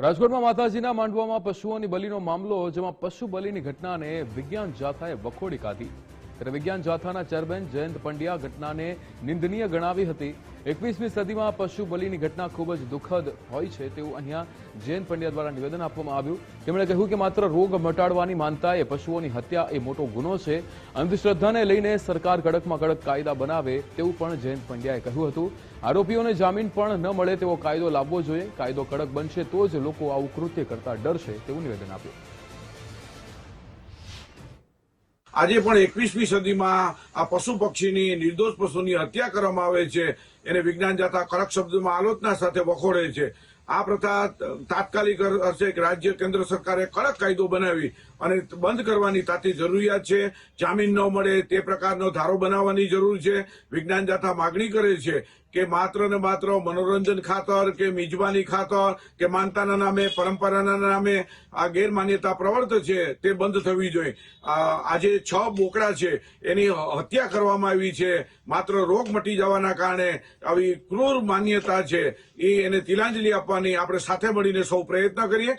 રાજકોટમાં માતાજીના માંડવામાં પશુઓની બલીનો મામલો જેમાં પશુ બલીની ઘટનાને વિજ્ઞાન જાથાએ વખોડી કાઢી. ત્યારે વિજ્ઞાન જાથાના ચેરમેન જયંત પંડ્યા ઘટનાને નિંદનીય ગણાવી હતી. એકવીસમી સદીમાં પશુ બલિની ઘટના ખૂબ જ દુઃખદ હોય છે તેવું અહીંયા જયંત પંડ્યા દ્વારા નિવેદન આપવામાં આવ્યું. તેમણે કહ્યું કે માત્ર રોગ મટાડવાની માનતા એ પશુઓની હત્યા એ મોટો ગુનો છે. અંધશ્રદ્ધાને લઈને સરકાર કડકમાં કડક કાયદા બનાવે તેવું પણ જયંત પંડ્યાએ કહ્યું હતું. આરોપીઓને જામીન પણ ન મળે તેવો કાયદો લાવવો જોઈએ. કાયદો કડક બનશે તો જ લોકો આવું કૃત્ય કરતા ડરશે તેવું નિવેદન આપ્યું. આજે પણ એકવીસમી સદીમાં આ પશુ પક્ષીની નિર્દોષ પશુની હત્યા કરવામાં આવે છે. એને વિજ્ઞાન જાતા કડક શબ્દોમાં આલોચના સાથે વખોડે છે. આ પ્રથા તાત્કાલિક કે રાજ્ય કેન્દ્ર સરકારે કડક કાયદો બનાવી અને બંધ કરવાની તાતી જરૂરિયાત છે. જામીન ન મળે તે પ્રકારનો ધારો બનાવવાની જરૂર છે. વિજ્ઞાન જાથા માગણી કરે છે કે માત્ર ને માત્ર મનોરંજન ખાતર કે મિજબાની ખાતર કે માનતાના નામે, પરંપરાના નામે આ ગેરમાન્યતા પ્રવર્ત છે તે બંધ થવી જોઈએ. આજે છ બોકડા છે એની હત્યા કરવામાં આવી છે. માત્ર રોગ મટી જવાના કારણે આવી ક્રૂર માન્યતા છે. એ એને તિલાંજલિ આપવાની આપણે સાથે મળીને સૌ પ્રયત્ન કરીએ.